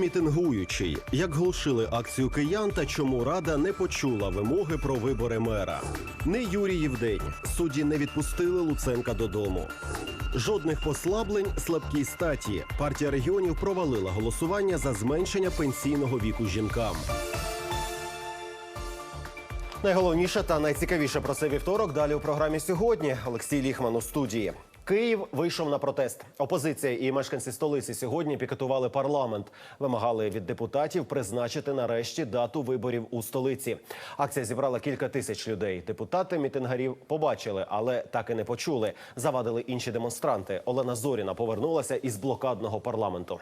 мітингуючий? Як глушили акцію киян та чому рада не почула вимоги про вибори мера? Не Юріїв день. Судді не відпустили Луценка додому. Жодних послаблень слабкій статі. Партія регіонів провалила голосування за зменшення пенсійного віку жінкам. Найголовніше та найцікавіше про цей вівторок. Далі у програмі сьогодні. Олексій Ліхман у студії. Київ вийшов на протест. Опозиція і мешканці столиці сьогодні пікетували парламент. Вимагали від депутатів призначити нарешті дату виборів у столиці. Акція зібрала кілька тисяч людей. Депутати мітингарів побачили, але так і не почули. Завадили інші демонстранти. Олена Зоріна повернулася із блокадного парламенту.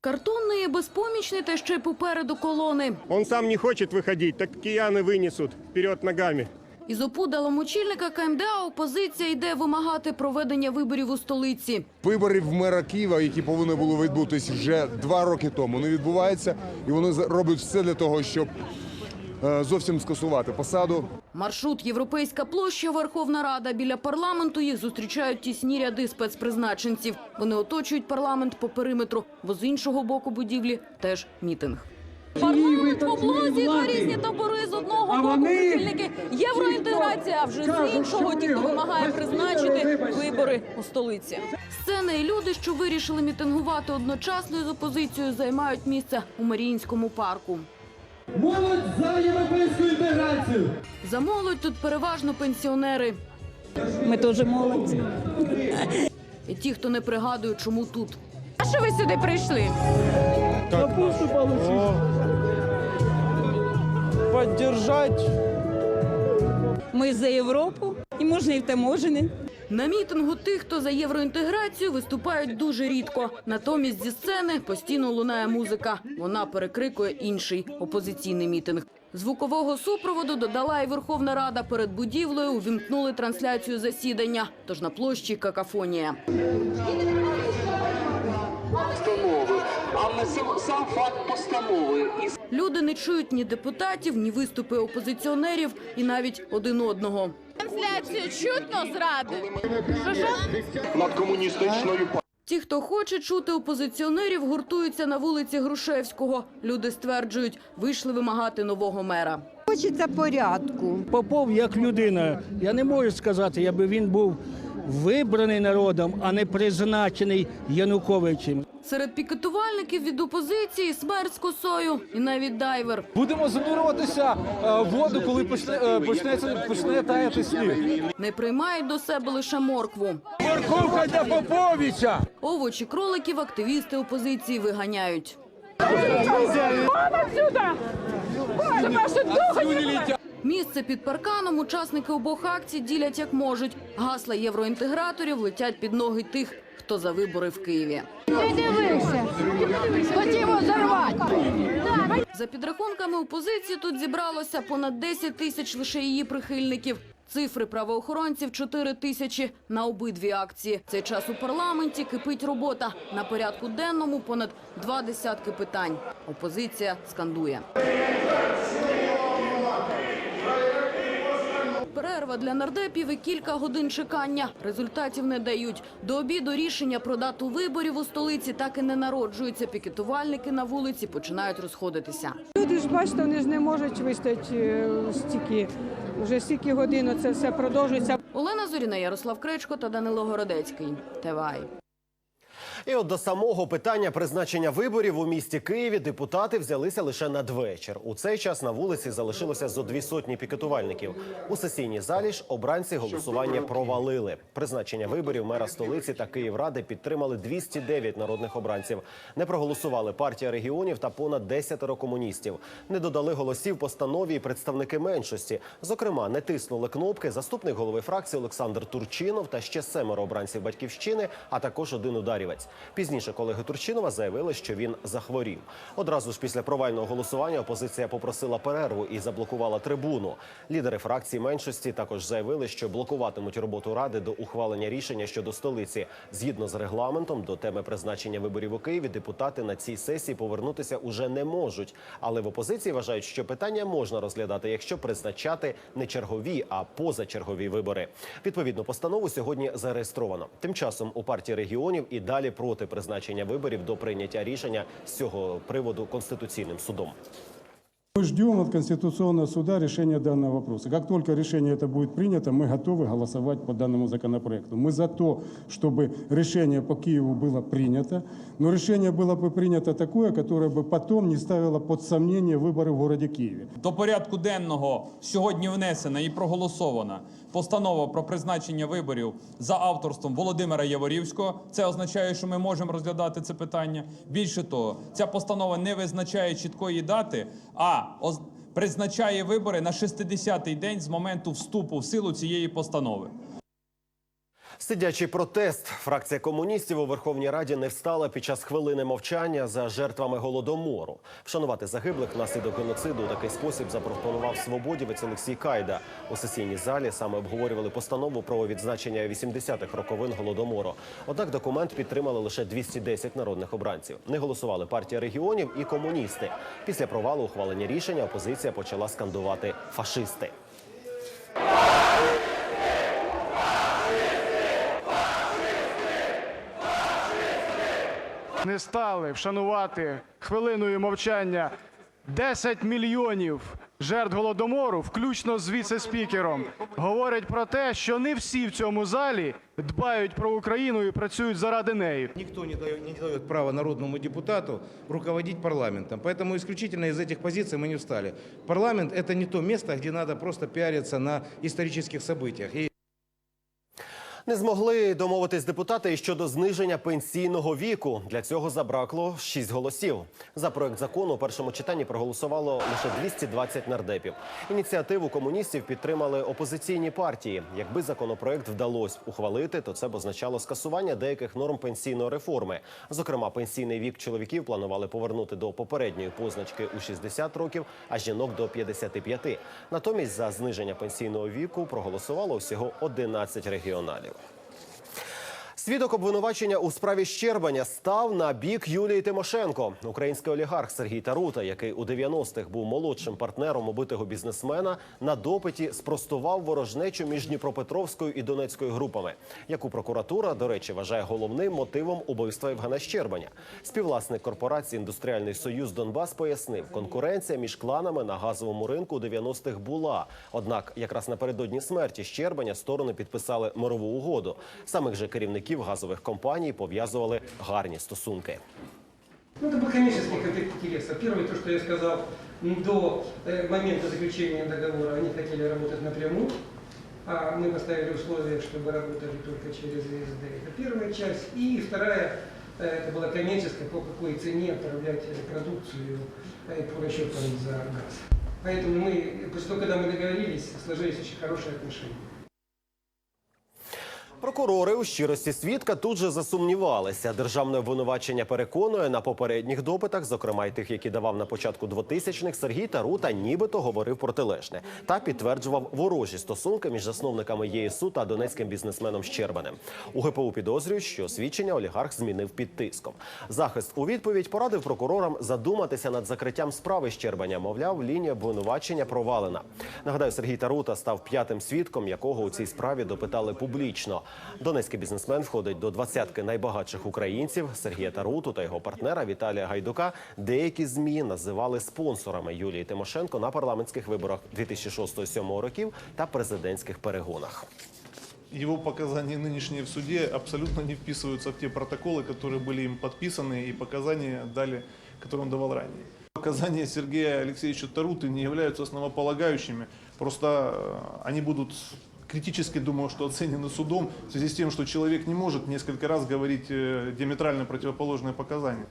Картонний і безпомічний та ще й попереду колони. Он сам не хочет выходить, так кияны вынесут вперед ногами. Із опудалом очільника КМДА опозиція йде вимагати проведення виборів у столиці. Вибори в мера Києва, які повинні були відбутися вже два роки тому, не відбуваються, і вони роблять все для того, щоб е, зовсім скасувати посаду. Маршрут Європейська площа, Верховна Рада. Біля парламенту їх зустрічають тісні ряди спецпризначенців. Вони оточують парламент по периметру, бо з іншого боку будівлі теж мітинг. Парламент в облозі, два різні табори з одного боку прихильники євроінтеграція, а вже з іншого ті, хто вимагає призначити вибори у столиці. Сцени і люди, що вирішили мітингувати одночасно із опозицією, займають місце у Маріїнському парку. Молодь за європейську інтеграцію. За молодь тут переважно пенсіонери. Ми теж молодці. І ті, хто не пригадує, чому тут. А що ви сюди прийшли? Поддержать Ми за Європу і можна і в таможені. На мітингу тих, хто за євроінтеграцію, виступають дуже рідко. Натомість зі сцени постійно лунає музика. Вона перекрикує інший опозиційний мітинг. Звукового супроводу додала і Верховна Рада. Перед будівлею увімкнули трансляцію засідання. Тож на площі какафонія. постанови, а сам, сам факт постанови. І Люди не чують ні депутатів, ні виступи опозиціонерів, і навіть один одного. Трансляцію чутно зради. над комуністичною Ті, хто хоче чути опозиціонерів, гуртуються на вулиці Грушевського. Люди стверджують, вийшли вимагати нового мера. Хочеться порядку. Попов як людина. Я не можу сказати, аби він був вибраний народом, а не призначений Януковичем. Серед пікетувальників від опозиції смерть з косою і навіть дайвер. Будемо занурюватися е, в воду, коли почне, е, почнеться, почне таяти сніг. Не приймають до себе лише моркву. Морковка для Поповича! Овочі кроликів активісти опозиції виганяють. Місце під парканом учасники обох акцій ділять як можуть. Гасла євроінтеграторів летять під ноги тих, хто за вибори в Києві. За підрахунками опозиції тут зібралося понад 10 тисяч лише її прихильників. Цифри правоохоронців 4 тисячі на обидві акції. Цей час у парламенті кипить робота. На порядку денному понад два десятки питань. Опозиція скандує. Перерва для нардепів і кілька годин чекання. Результатів не дають. До обіду рішення про дату виборів у столиці так і не народжуються. Пікетувальники на вулиці починають розходитися. Люди ж бачите, вони ж не можуть вистояти е, стільки. Вже стільки годин це все продовжується. Олена Зоріна, Ярослав Кречко та Данило Городецький. ТВАЙ. І от до самого питання призначення виборів у місті Києві депутати взялися лише надвечір. У цей час на вулиці залишилося зо дві сотні пікетувальників. У сесійній залі ж обранці голосування провалили. Призначення виборів мера столиці та Київради підтримали 209 народних обранців. Не проголосували партія регіонів та понад 10 комуністів. Не додали голосів постанові і представники меншості. Зокрема, не тиснули кнопки заступник голови фракції Олександр Турчинов та ще семеро обранців батьківщини, а також один ударівець. Пізніше колеги Турчинова заявили, що він захворів. Одразу ж після провального голосування опозиція попросила перерву і заблокувала трибуну. Лідери фракції меншості також заявили, що блокуватимуть роботу ради до ухвалення рішення щодо столиці. Згідно з регламентом, до теми призначення виборів у Києві депутати на цій сесії повернутися уже не можуть. Але в опозиції вважають, що питання можна розглядати, якщо призначати не чергові, а позачергові вибори. Відповідну постанову сьогодні зареєстровано. Тим часом у партії регіонів і далі проти призначення виборів до прийняття рішення з цього приводу конституційним судом. Мы ждем от Конституционного суда решения данного вопроса. Как только решение это будет принято, мы готовы голосовать по данному законопроекту. Мы за то, чтобы решение по Киеву было принято, но решение было бы принято такое, которое бы потом не ставило под сомнение выборы в городе Киеве. До порядку денного сьогодні внесена і проголосована постанова про призначення виборів за авторством Володимира Яворівського. Це означає, що ми можемо розглядати це питання. Більше того, ця постанова не визначає чіткої дати, а призначає вибори на 60-й день з моменту вступу в силу цієї постанови. Сидячий протест. Фракція комуністів у Верховній Раді не встала під час хвилини мовчання за жертвами голодомору. Вшанувати загиблих внаслідок геноциду у такий спосіб запропонував свободівець Олексій Кайда. У сесійній залі саме обговорювали постанову про відзначення 80-х роковин голодомору. Однак документ підтримали лише 210 народних обранців. Не голосували партія регіонів і комуністи. Після провалу ухвалення рішення опозиція почала скандувати фашисти. Не стали вшанувати хвилиною мовчання 10 мільйонів жертв голодомору, включно з віце-спікером, говорять про те, що не всі в цьому залі дбають про Україну і працюють заради неї. Никто не дает, не дает права народному депутату руководить парламентом. Поэтому исключительно из этих позиций мы не встали. Парламент – это не то место, где надо просто пиариться на исторических событиях. Не змогли домовитись депутати і щодо зниження пенсійного віку. Для цього забракло 6 голосів. За проект закону у першому читанні проголосувало лише 220 нардепів. Ініціативу комуністів підтримали опозиційні партії. Якби законопроект вдалося ухвалити, то це б означало скасування деяких норм пенсійної реформи. Зокрема, пенсійний вік чоловіків планували повернути до попередньої позначки у 60 років, а жінок до 55. Натомість за зниження пенсійного віку проголосувало всього 11 регіоналів. Свідок обвинувачення у справі Щербаня став на бік Юлії Тимошенко. Український олігарх Сергій Тарута, який у 90-х був молодшим партнером убитого бізнесмена, на допиті спростував ворожнечу між Дніпропетровською і Донецькою групами, яку прокуратура, до речі, вважає головним мотивом убивства Євгена Щербаня. Співвласник корпорації Індустріальний Союз Донбас пояснив, конкуренція між кланами на газовому ринку у 90-х була. Однак, якраз напередодні смерті Щербаня сторони підписали мирову угоду. Самих же керівників газових компаній пов'язували гарні стосунки. Ну, это был коммерческий конфликт интересов. Первое, то, что я сказал, м, до э, момента заключения договора они хотели работать напрямую, а мы поставили условие, чтобы работали только через ВСД. Это первая часть. И вторая, э, это была коммерческая, по какой цене отправлять э, продукцию э, по расчетам за газ. Поэтому мы, после того, когда мы договорились, сложились очень хорошие отношения. Прокурори у щирості свідка тут же засумнівалися. Державне обвинувачення переконує на попередніх допитах, зокрема й тих, які давав на початку 2000-х, Сергій Тарута нібито говорив протилежне та підтверджував ворожі стосунки між засновниками ЄСУ та донецьким бізнесменом Щербанем. У ГПУ підозрюють, що свідчення олігарх змінив під тиском. Захист у відповідь порадив прокурорам задуматися над закриттям справи Щербаня. Мовляв, лінія обвинувачення провалена. Нагадаю, Сергій Тарута став п'ятим свідком, якого у цій справі допитали публічно. Донецький бізнесмен входить до двадцятки найбагатших українців. Сергія Таруту та його партнера Віталія Гайдука деякі змі називали спонсорами Юлії Тимошенко на парламентських виборах 2006-2007 років та президентських перегонах. Его показания нынешние в суде абсолютно не вписываются в те протоколы, которые были им подписаны и показания дали, которые он давал ранее. Показания Сергея Алексеевича Таруты не являются основополагающими, просто э, они будут критически, думаю, что оценены судом в связи с тем, что человек не может несколько раз говорить э, диаметрально противоположные показания.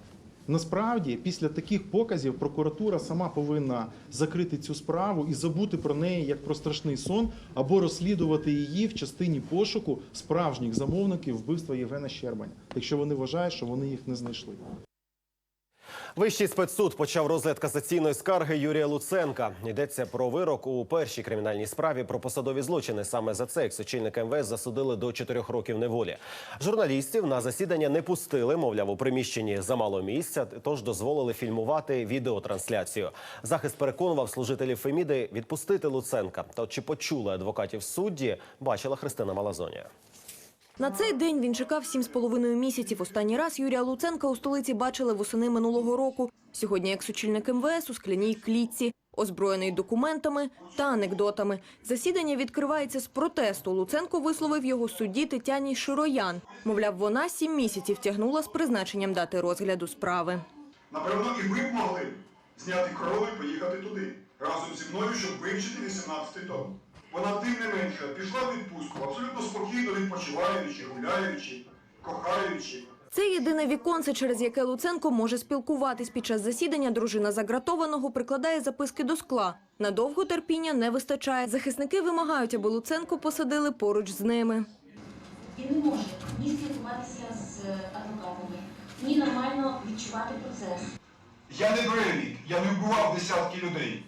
Насправді, після таких показів прокуратура сама повинна закрити цю справу і забути про неї як про страшний сон, або розслідувати її в частині пошуку справжніх замовників вбивства Євгена Щербаня, якщо вони вважають, що вони їх не знайшли. Вищий спецсуд почав розгляд касаційної скарги Юрія Луценка. Йдеться про вирок у першій кримінальній справі про посадові злочини. Саме за це екс-очільника МВС засудили до чотирьох років неволі. Журналістів на засідання не пустили, мовляв, у приміщенні замало місця, тож дозволили фільмувати відеотрансляцію. Захист переконував служителів Феміди відпустити Луценка. Та чи почули адвокатів судді, бачила Христина Малазонія. На цей день він чекав сім з половиною місяців. Останній раз Юрія Луценка у столиці бачили восени минулого року. Сьогодні як сочільник МВС у скляній клітці, озброєний документами та анекдотами. Засідання відкривається з протесту. Луценко висловив його судді Тетяні Широян. Мовляв, вона сім місяців тягнула з призначенням дати розгляду справи. Напевно, і ви б могли зняти корону і поїхати туди разом зі мною, щоб вивчити 18-й том. Вона тим не менше пішла в відпустку, абсолютно спокійно відпочиваючи, гуляючи, кохаючи. Це єдине віконце, через яке Луценко може спілкуватись. Під час засідання дружина загратованого прикладає записки до скла. Надовго терпіння не вистачає. Захисники вимагають, аби Луценко посадили поруч з ними. Він не може ні спілкуватися з адвокатами, ні нормально відчувати процес. Я не двойник, я не вбивав десятки людей.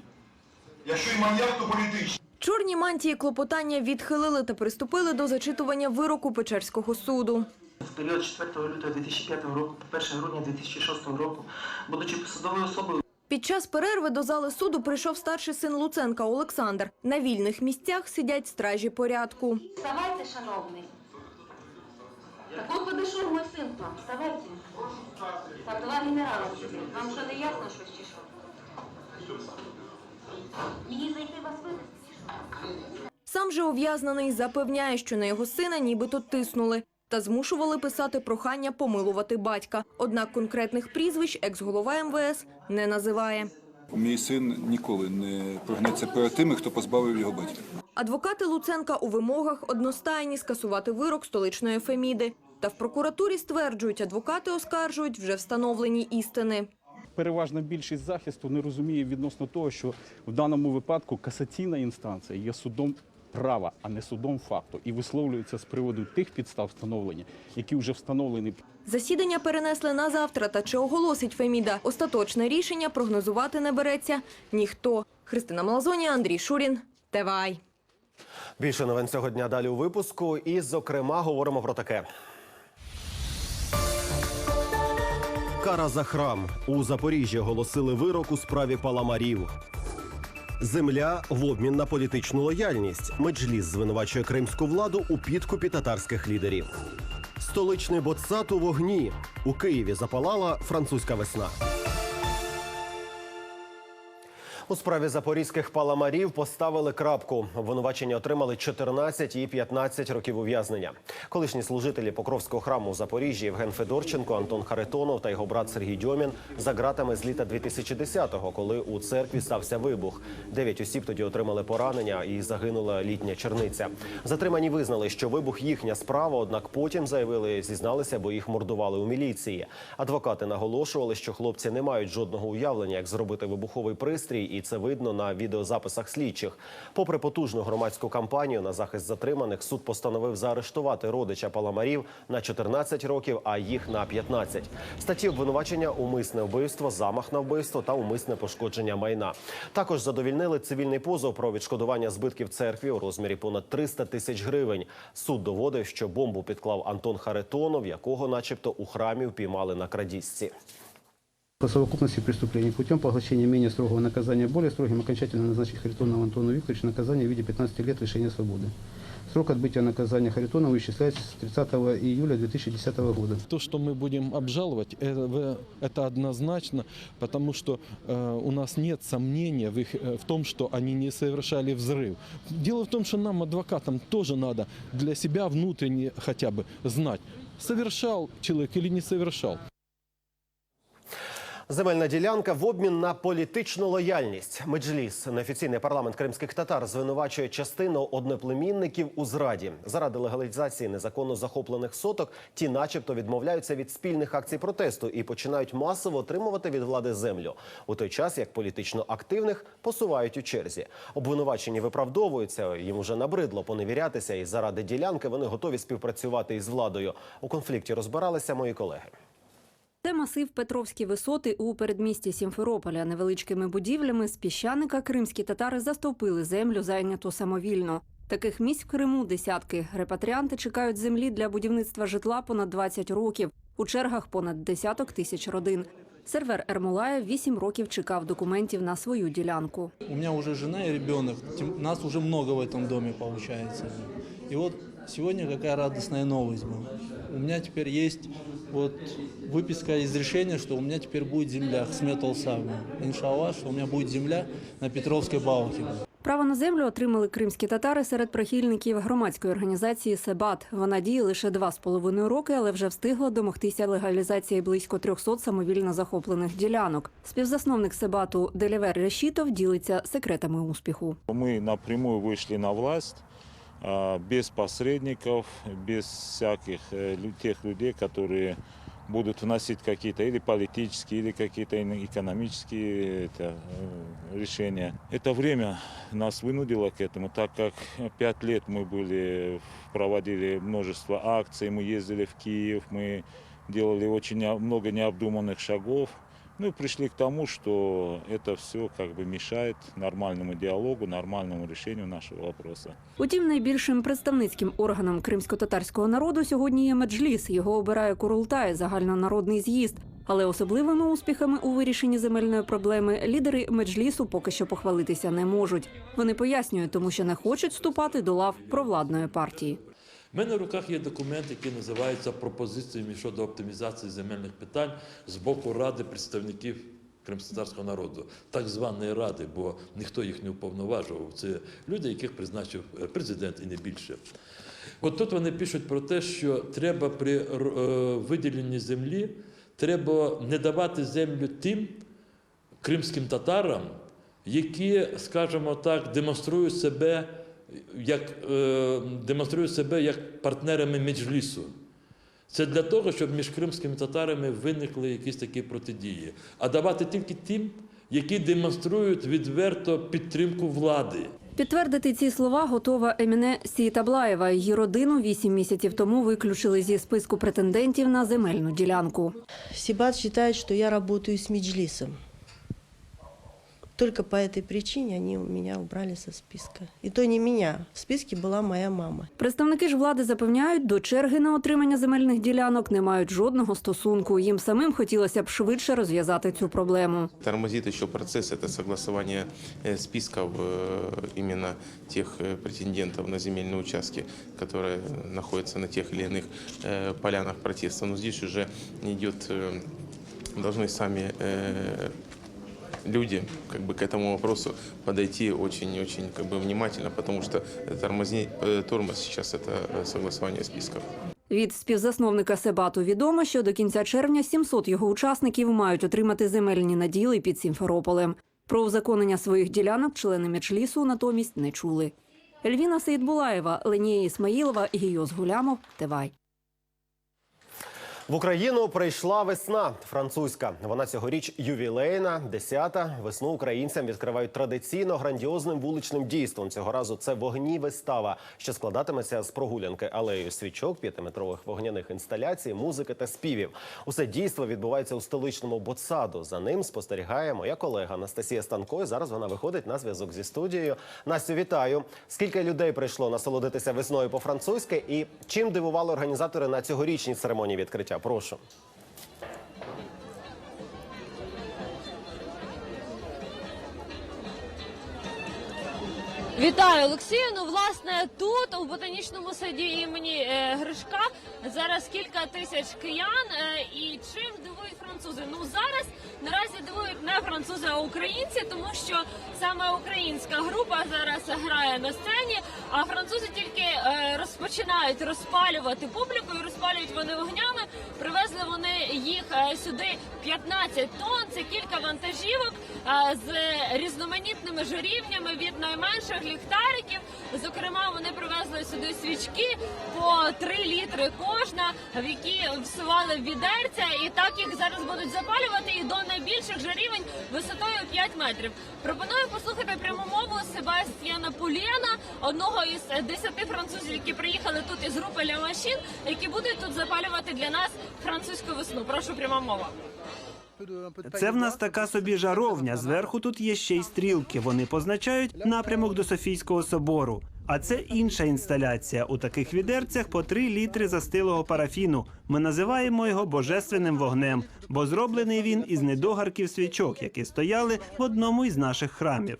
Якщо і маньяк, то політичний. Чорні мантії клопотання відхилили та приступили до зачитування вироку Печерського суду. В період 4 лютого 2005 року по 1 грудня 2006 року, будучи посадовою особою Під час перерви до зали суду прийшов старший син Луценка Олександр. На вільних місцях сидять стражі порядку. Вставайте, шановний. Так от подійшов мій син к вам. Вставайте. Там два генерала сидять. Вам що не ясно щось чи що? Мені зайти вас вивезти? Сам же ув'язнений запевняє, що на його сина нібито тиснули та змушували писати прохання помилувати батька. Однак конкретних прізвищ екс-голова МВС не називає. Мій син ніколи не прогнеться перед тими, хто позбавив його батька. Адвокати Луценка у вимогах одностайні скасувати вирок столичної Феміди. Та в прокуратурі стверджують, адвокати оскаржують вже встановлені істини. Переважна більшість захисту не розуміє відносно того, що в даному випадку касаційна інстанція є судом права, а не судом факту, і висловлюється з приводу тих підстав встановлення, які вже встановлені Засідання перенесли на завтра. Та чи оголосить Феміда остаточне рішення, прогнозувати не береться ніхто. Христина Малазоні, Андрій Шурін, ТВАЙ. Більше новин цього дня далі у випуску. І, зокрема, говоримо про таке. Кара за храм. У Запоріжжі оголосили вирок у справі паламарів. Земля в обмін на політичну лояльність. Меджліс звинувачує кримську владу у підкупі татарських лідерів. Столичний боцат у вогні. У Києві запалала французька весна. У справі запорізьких паламарів поставили крапку. Обвинувачення отримали 14 і 15 років ув'язнення. Колишні служителі Покровського храму у Запоріжжі Євген Федорченко, Антон Харитонов та його брат Сергій Дьомін за ґратами з літа 2010-го, коли у церкві стався вибух. Дев'ять осіб тоді отримали поранення і загинула літня черниця. Затримані визнали, що вибух їхня справа, однак потім заявили, зізналися, бо їх мордували у міліції. Адвокати наголошували, що хлопці не мають жодного уявлення, як зробити вибуховий пристрій, і це видно на відеозаписах слідчих. Попри потужну громадську кампанію на захист затриманих, суд постановив заарештувати родича паламарів на 14 років, а їх на 15. Статті обвинувачення умисне вбивство, замах на вбивство та умисне пошкодження майна. Також задовільнили цивільний позов про відшкодування збитків церкві у розмірі понад 300 тисяч гривень. Суд доводив, що бомбу підклав Антон Харитонов, якого, начебто, у храмі впіймали на крадіжці. По совокупности преступлений путем поглощения менее строгого наказания более строгим окончательно назначить Харитонову Антону Викторовичу наказание в виде 15 лет лишения свободы. Срок отбытия наказания Харитонова исчисляется с 30 июля 2010 года. То, что мы будем обжаловать, это, это однозначно, потому что э, у нас нет сомнения в, их, э, в том, что они не совершали взрыв. Дело в том, что нам, адвокатам, тоже надо для себя внутренне хотя бы знать, совершал человек или не совершал. Земельна ділянка в обмін на політичну лояльність. Меджліс, неофіційний парламент кримських татар, звинувачує частину одноплемінників у зраді. Заради легалізації незаконно захоплених соток ті, начебто, відмовляються від спільних акцій протесту і починають масово отримувати від влади землю. У той час як політично активних посувають у черзі. Обвинувачені виправдовуються. Їм уже набридло поневірятися, і заради ділянки вони готові співпрацювати із владою. У конфлікті розбиралися мої колеги. Це масив Петровські висоти у передмісті Сімферополя. Невеличкими будівлями з піщаника кримські татари застовпили землю, зайняту самовільно. Таких місць в Криму десятки. Репатріанти чекають землі для будівництва житла понад 20 років. У чергах понад десяток тисяч родин. Сервер Ермолаєв 8 років чекав документів на свою ділянку. У меня уже жена ребенок. Тем- Нас уже много в этом доме получается. И вот Сегодня какая радостная новость была. У меня теперь есть вот выписка из решения, что у меня теперь будет земля Сметал Савна. Иншаллах, что у меня будет земля на Петровской балке. Право на землю отримали кримські татари серед прихильників громадської організації Себат. Вона діє лише два з половиною роки, але вже встигла домогтися легалізації близько 300 самовільно захоплених ділянок. Співзасновник Себату Делівер Решітов ділиться секретами успіху. Мы напрямую вышли на власть а, без посредников, без всяких э, лю- тех людей, которые будут вносить какие-то или политические, или какие-то ин- экономические это, э, решения. Это время нас вынудило к этому, так как пять лет мы были, проводили множество акций, мы ездили в Киев, мы делали очень не- много необдуманных шагов. Ну пришли к тому, что это все как бы мешает нормальному диалогу, нормальному решению нашего вопроса. Утім, найбільшим представницьким органом кримсько-татарського народу сьогодні є меджліс. Його обирає Курултай, загальнонародний з'їзд. Але особливими успіхами у вирішенні земельної проблеми лідери меджлісу поки що похвалитися не можуть. Вони пояснюють, тому що не хочуть вступати до лав провладної партії. У мене в руках є документ, який називається пропозиціями щодо оптимізації земельних питань з боку Ради представників кримськотарського народу, так званої ради, бо ніхто їх не уповноважував. Це люди, яких призначив е, президент і не більше. От тут вони пишуть про те, що треба при е, виділенні землі треба не давати землю тим кримським татарам, які, скажімо так, демонструють себе як е, демонструють себе як партнерами меджлісу. Це для того, щоб між кримськими татарами виникли якісь такі протидії, а давати тільки тим, які демонструють відверто підтримку влади. Підтвердити ці слова готова Еміне Сійтаблаєва. Її родину вісім місяців тому виключили зі списку претендентів на земельну ділянку. Сибат считает, что я работаю с Меджлисом. Только по этой причине они меня убрали со списка. И то не меня. В списке была моя мама. Представники ж влади запевняють, до черги на отримання земельних ділянок не мають жодного стосунку. Їм самим хотілося б швидше розв'язати цю проблему. Тормозит еще процесс, это согласование э, списков э, именно тех э, претендентов на земельные участки, которые находятся на тех или иных э, полянах протеста. Но здесь уже идет, э, должны сами э, люди как бы к этому вопросу подойти очень-очень как бы внимательно, потому что тормозни, э, тормоз сейчас это э, согласование списков. Від співзасновника Себату відомо, що до кінця червня 700 його учасників мають отримати земельні наділи під Сімферополем. Про узаконення своїх ділянок члени Мечлісу натомість не чули. Ельвіна Сейдбулаєва, Ленія Ісмаїлова, Гійос Гулямов, Тивай. В Україну прийшла весна французька. Вона цьогоріч ювілейна, десята. Весну українцям відкривають традиційно грандіозним вуличним дійством. Цього разу це вогні вистава, що складатиметься з прогулянки алеєю свічок, п'ятиметрових вогняних інсталяцій, музики та співів. Усе дійство відбувається у столичному ботсаду. За ним спостерігає моя колега Анастасія Станко. Зараз вона виходить на зв'язок зі студією. Настю, вітаю! Скільки людей прийшло насолодитися весною по-французьки, і чим дивували організатори на цьогорічній церемонії відкриття? Прошу. Вітаю, Олексію. Ну, власне, тут у ботанічному саді імені е, Гришка зараз кілька тисяч киян. Е, і чим дивують французи? Ну зараз наразі дивують не французи, а українці, тому що саме українська група зараз грає на сцені, а французи тільки е, розпочинають розпалювати публіку і розпалюють вони вогнями. Привезли вони їх е, сюди 15 тонн. Це кілька вантажівок е, з різноманітними жарівнями від найменших ліхтариків. Зокрема, вони привезли сюди свічки по 3 літри кожна, в які всували відерця, і так їх зараз будуть запалювати і до найбільших жарівень висотою 5 метрів. Пропоную послухати пряму мову Себастьяна Пулєна, одного із 10 французів, які приїхали тут із групи Ля Машін, які будуть тут запалювати для нас французьку весну. Прошу пряма мова. Це в нас така собі жаровня. Зверху тут є ще й стрілки. Вони позначають напрямок до Софійського собору. А це інша інсталяція. У таких відерцях по 3 літри застилого парафіну. Ми називаємо його божественним вогнем, бо зроблений він із недогарків свічок, які стояли в одному із наших храмів.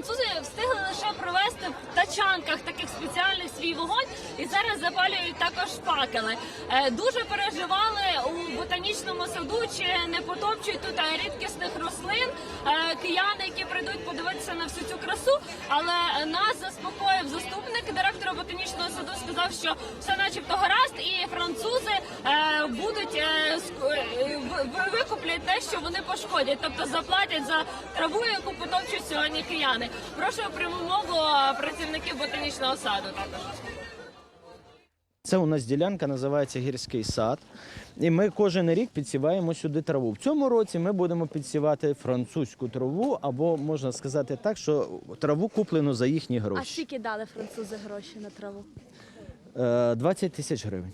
Французи встигли лише провести в тачанках таких спеціальних свій вогонь і зараз запалюють також факели. Е, Дуже переживали у ботанічному саду, чи не потопчують тут е, рідкісних рослин е, кияни, які прийдуть подивитися на всю цю красу. Але нас заспокоїв заступник директора ботанічного саду. Сказав, що все начебто гаразд, і французи будуть е, е, викуплять те, що вони пошкодять, тобто заплатять за траву, яку потопчуть сьогодні кияни. Прошу пряму мову е, працівників ботанічного саду також. Це у нас ділянка називається гірський сад. І ми кожен рік підсіваємо сюди траву. В цьому році ми будемо підсівати французьку траву, або можна сказати так, що траву куплену за їхні гроші. А скільки дали французи гроші на траву? Е, 20 тисяч гривень.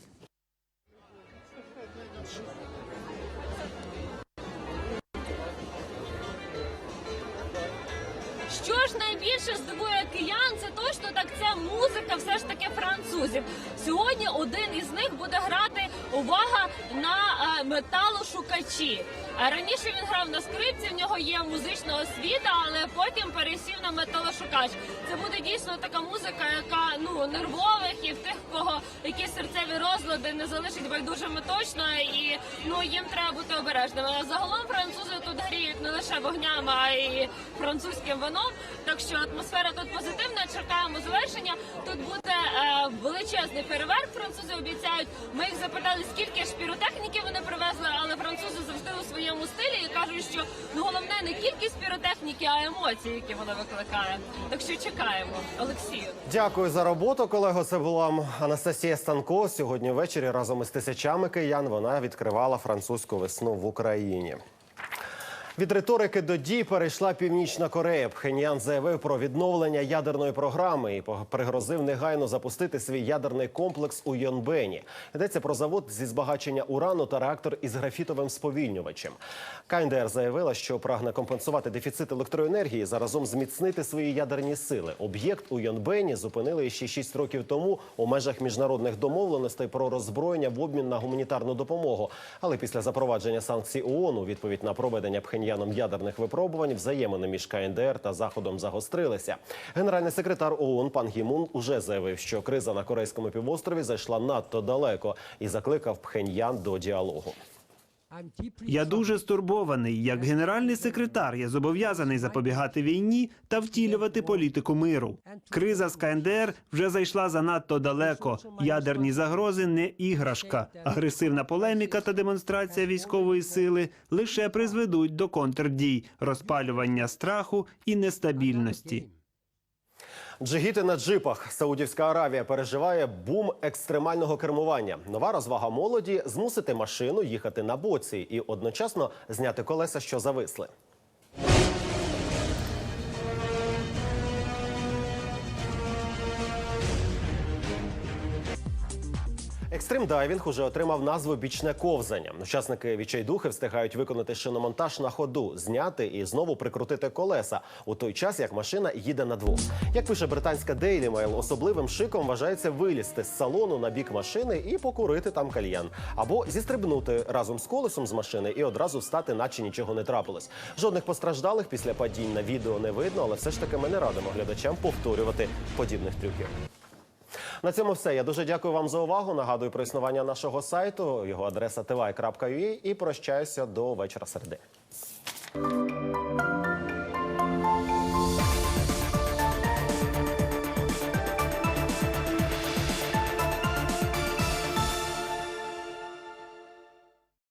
Найбільше здивує киян, це точно так це музика все ж таки французів. Сьогодні один із них буде грати увага на металошукачі. Раніше він грав на скрипці, в нього є музична освіта, але потім пересів на металошукач. Це буде дійсно така музика, яка ну нервових і в тих, кого якісь серцеві розлади не залишить байдужими точно, і ну їм треба бути обережними. А загалом французи тут гріють не лише вогнями, а й французьким вином. Так що атмосфера тут позитивна. Чекаємо завершення. Тут буде е, величезний фейерверк. Французи обіцяють. Ми їх запитали, скільки ж піротехніки вони привезли, але французи завжди у своєму стилі і кажуть, що ну головне не кількість піротехніки, а емоції, які вона викликає. Так що чекаємо, Олексію. Дякую за роботу, колего. Це була Анастасія Станко. Сьогодні ввечері разом із тисячами киян вона відкривала французьку весну в Україні. Від риторики до дій перейшла Північна Корея. Пхеньян заявив про відновлення ядерної програми і пригрозив негайно запустити свій ядерний комплекс у Йонбені. Йдеться про завод зі збагачення урану та реактор із графітовим сповільнювачем. КНДР заявила, що прагне компенсувати дефіцит електроенергії, заразом зміцнити свої ядерні сили. Об'єкт у Йонбені зупинили ще 6 років тому у межах міжнародних домовленостей про роззброєння в обмін на гуманітарну допомогу. Але після запровадження санкцій ООН у відповідь на проведення Пхеньяном ядерних випробувань взаємини між КНДР та Заходом загострилися. Генеральний секретар ООН пан Гімун уже заявив, що криза на корейському півострові зайшла надто далеко і закликав Пхеньян до діалогу. Я дуже стурбований. Як генеральний секретар, я зобов'язаний запобігати війні та втілювати політику миру. Криза з КНДР вже зайшла занадто далеко. Ядерні загрози не іграшка. Агресивна полеміка та демонстрація військової сили лише призведуть до контрдій, розпалювання страху і нестабільності. Джигіти на джипах. Саудівська Аравія переживає бум екстремального кермування. Нова розвага молоді змусити машину їхати на боці і одночасно зняти колеса, що зависли. Екстрим дайвінг уже отримав назву бічне ковзання. Учасники відчайдухи встигають виконати шиномонтаж на ходу, зняти і знову прикрутити колеса у той час, як машина їде на двох. Як пише британська Daily Mail, особливим шиком вважається вилізти з салону на бік машини і покурити там кальян, або зістрибнути разом з колесом з машини і одразу встати, наче нічого не трапилось. Жодних постраждалих після падінь на відео не видно, але все ж таки ми не радимо глядачам повторювати подібних трюків. На цьому все. Я дуже дякую вам за увагу. Нагадую про існування нашого сайту. Його адреса tv.ua і прощаюся до вечора середи.